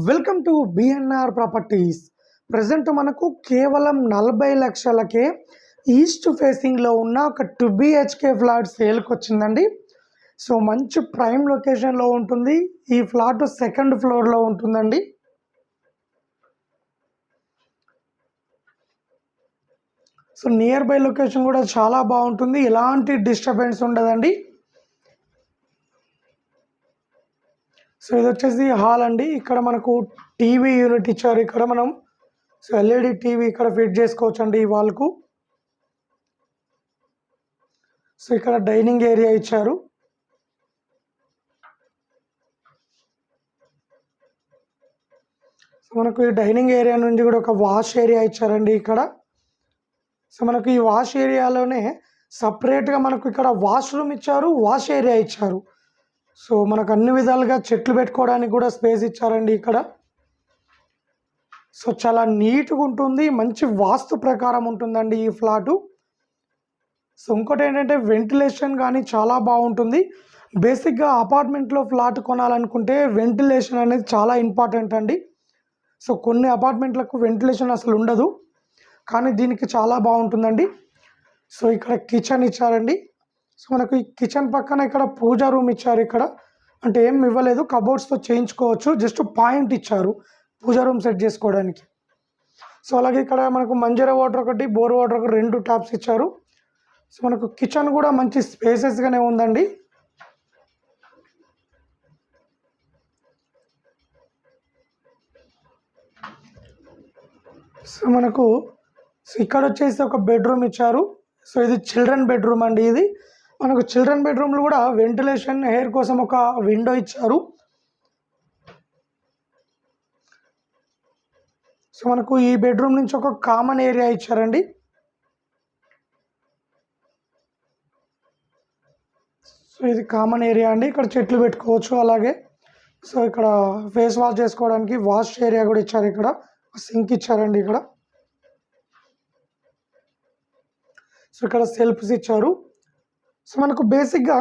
Welcome to BNR properties present మనకు కేవలం నలభై లక్షలకే ఈస్ట్ ఫేసింగ్లో ఉన్న ఒక టూ బిహెచ్కే ఫ్లాట్ సేల్కి వచ్చిందండి. సో మంచి ప్రైమ్ లొకేషన్లో ఉంటుంది. ఈ ఫ్లాట్ సెకండ్ ఫ్లోర్లో ఉంటుందండి. సో నియర్ బై లొకేషన్ కూడా చాలా బాగుంటుంది. ఎలాంటి డిస్టర్బెన్స్ ఉండదండి. సో ఇది వచ్చేసి హాల్ అండి. ఇక్కడ మనకు టీవీ యూనిట్ ఇచ్చారు. ఇక్కడ మనం సో ఎల్ఈడి టీవీ ఇక్కడ ఫిట్ చేసుకోవచ్చు అండి ఈ వాల్కు. సో ఇక్కడ డైనింగ్ ఏరియా ఇచ్చారు. సో మనకు ఈ డైనింగ్ ఏరియా నుంచి కూడా ఒక వాష్ ఏరియా ఇచ్చారండి ఇక్కడ. సో మనకు ఈ వాష్ ఏరియాలోనే సపరేట్గా మనకు ఇక్కడ వాష్రూమ్ ఇచ్చారు వాష్ ఏరియా ఇచ్చారు. సో మనకు అన్ని విధాలుగా చెట్లు పెట్టుకోవడానికి కూడా స్పేస్ ఇచ్చారండి ఇక్కడ. సో చాలా నీట్గా ఉంటుంది మంచి వాస్తు ప్రకారం ఉంటుందండి ఈ ఫ్లాటు. సో ఇంకోటి ఏంటంటే వెంటిలేషన్ కానీ చాలా బాగుంటుంది. బేసిక్గా అపార్ట్మెంట్లో ఫ్లాట్ కొనాలనుకుంటే వెంటిలేషన్ అనేది చాలా ఇంపార్టెంట్ అండి. సో కొన్ని అపార్ట్మెంట్లకు వెంటిలేషన్ అసలు ఉండదు కానీ దీనికి చాలా బాగుంటుందండి. సో ఇక్కడ కిచెన్ ఇచ్చారండి. సో మనకు ఈ కిచెన్ పక్కన ఇక్కడ పూజా రూమ్ ఇచ్చారు ఇక్కడ. అంటే ఏం ఇవ్వలేదు కబోర్డ్స్తో చేయించుకోవచ్చు జస్ట్ పాయింట్ ఇచ్చారు పూజా రూమ్ సెట్ చేసుకోవడానికి. సో అలాగే ఇక్కడ మనకు మంజర వాటర్ ఒకటి బోర్ వాటర్ ఒకటి రెండు ట్యాప్స్ ఇచ్చారు. సో మనకు కిచెన్ కూడా మంచి స్పేసెస్గానే ఉందండి. సో మనకు సో ఇక్కడ వచ్చేసి ఒక బెడ్రూమ్ ఇచ్చారు. సో ఇది చిల్డ్రన్ బెడ్రూమ్ అండి ఇది. మనకు చిల్డ్రన్ బెడ్రూమ్లో కూడా వెంటిలేషన్ ఎయిర్ కోసం ఒక విండో ఇచ్చారు. సో మనకు ఈ బెడ్రూమ్ నుంచి ఒక కామన్ ఏరియా ఇచ్చారండి. సో ఇది కామన్ ఏరియా అండి. ఇక్కడ చెట్లు పెట్టుకోవచ్చు అలాగే. సో ఇక్కడ ఫేస్ వాష్ చేసుకోవడానికి వాష్ ఏరియా కూడా ఇచ్చారు ఇక్కడ. సింక్ ఇచ్చారండి ఇక్కడ. సో ఇక్కడ సెల్ఫ్స్ ఇచ్చారు. సో మనకు బేసిక్గా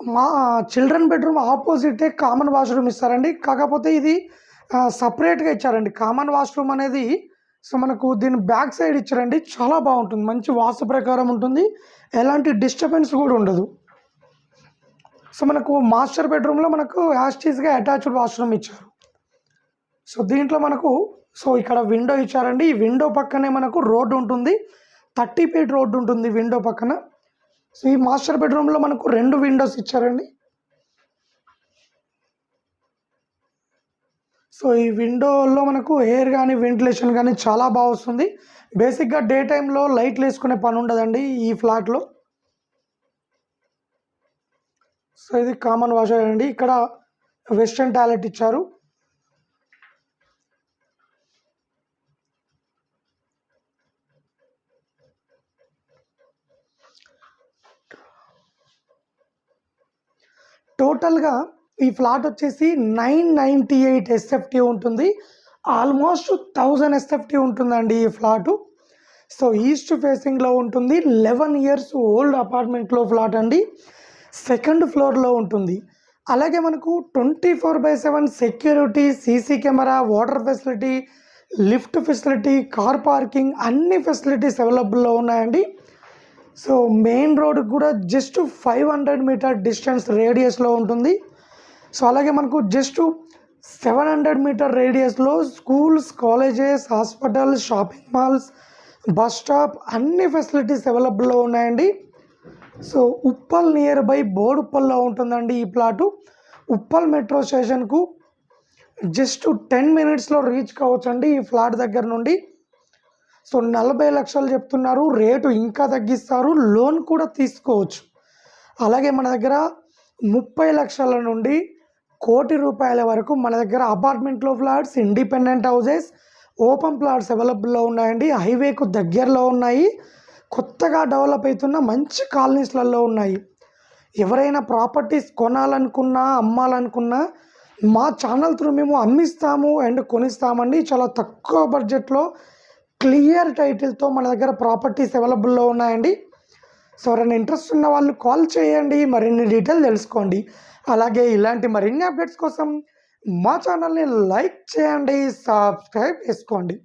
మా చిల్డ్రన్ బెడ్రూమ్ ఆపోజిటే కామన్ వాష్రూమ్ ఇస్తారండి. కాకపోతే ఇది సపరేట్గా ఇచ్చారండి. కామన్ వాష్రూమ్ అనేది సో మనకు దీని బ్యాక్ సైడ్ ఇచ్చారండి. చాలా బాగుంటుంది. మంచి వాస్తు ప్రకారం ఉంటుంది. ఎలాంటి డిస్టర్బెన్స్ కూడా ఉండదు. సో మనకు మాస్టర్ బెడ్రూమ్లో మనకు యాస్టీస్గా అటాచ్డ్ వాష్రూమ్ ఇచ్చారు. సో దీంట్లో మనకు సో ఇక్కడ విండో ఇచ్చారండి. ఈ విండో పక్కనే మనకు రోడ్డు ఉంటుంది. థర్టీ ఫీట్ రోడ్డు ఉంటుంది విండో పక్కన. సో ఈ మాస్టర్ బెడ్రూమ్లో మనకు రెండు విండోస్ ఇచ్చారండి. సో ఈ విండోలో మనకు ఎయిర్ కానీ వెంటిలేషన్ కానీ చాలా బాగా వస్తుంది. బేసిక్గా డే టైంలో లైట్లు వేసుకునే పని ఉండదండి ఈ ఫ్లాట్లో. సో ఇది కామన్ వాష్ అండి. ఇక్కడ వెస్ట్రన్ టాయిలెట్ ఇచ్చారు. టోటల్గా ఈ ఫ్లాట్ వచ్చేసి నైన్ నైంటీ ఎయిట్ ఎస్ఎఫ్టీ ఉంటుంది. ఆల్మోస్ట్ థౌజండ్ ఎస్ఎఫ్టీ ఉంటుందండి ఈ ఫ్లాటు. సో ఈస్ట్ ఫేసింగ్లో ఉంటుంది. లెవెన్ ఇయర్స్ ఓల్డ్ అపార్ట్మెంట్లో ఫ్లాట్ అండి. సెకండ్ ఫ్లోర్లో ఉంటుంది. అలాగే మనకు twenty four by seven security CC camera water facility lift facility car parking అన్ని ఫెసిలిటీస్ అవైలబుల్లో ఉన్నాయండి. సో మెయిన్ రోడ్ కూడా just five hundred metre distance రేడియస్లో ఉంటుంది. సో అలాగే మనకు just seven hundred metre రేడియస్లో schools colleges hospitals shopping malls bus stop అన్ని facilities అవైలబుల్లో ఉన్నాయండి. సో ఉప్పల్ నియర్ బై బోడుప్పల్లో ఉంటుందండి ఈ ప్లాటు ఉప్పల్ మెట్రో స్టేషన్కు జస్ట్ టెన్ మినిట్స్లో రీచ్ కావచ్చండి ఈ ఫ్లాట్ దగ్గర నుండి. సో నలభై లక్షలు చెప్తున్నారు రేటు ఇంకా తగ్గిస్తారు లోన్ కూడా తీసుకోవచ్చు. అలాగే మన దగ్గర ముప్పై లక్షల నుండి కోటి రూపాయల వరకు మన దగ్గర అపార్ట్మెంట్లో flats independent houses open plots అవైలబుల్లో ఉన్నాయండి. హైవేకు దగ్గరలో ఉన్నాయి. కొత్తగా డెవలప్ అవుతున్న మంచి కాలనీస్లలో ఉన్నాయి. ఎవరైనా ప్రాపర్టీస్ కొనాలనుకున్నా అమ్మాలనుకున్నా మా ఛానల్ త్రూ మేము అమ్మిస్తాము అండ్ కొనిస్తామండి. చాలా తక్కువ బడ్జెట్లో క్లియర్ టైటిల్తో మన దగ్గర ప్రాపర్టీస్ అవైలబుల్లో ఉన్నాయండి. సో ఎవరైనా ఇంట్రెస్ట్ ఉన్న వాళ్ళు కాల్ చేయండి మరిన్ని డీటెయిల్ తెలుసుకోండి. అలాగే ఇలాంటి మరిన్ని అప్డేట్స్ కోసం మా ఛానల్ని లైక్ చేయండి సబ్స్క్రైబ్ చేసుకోండి.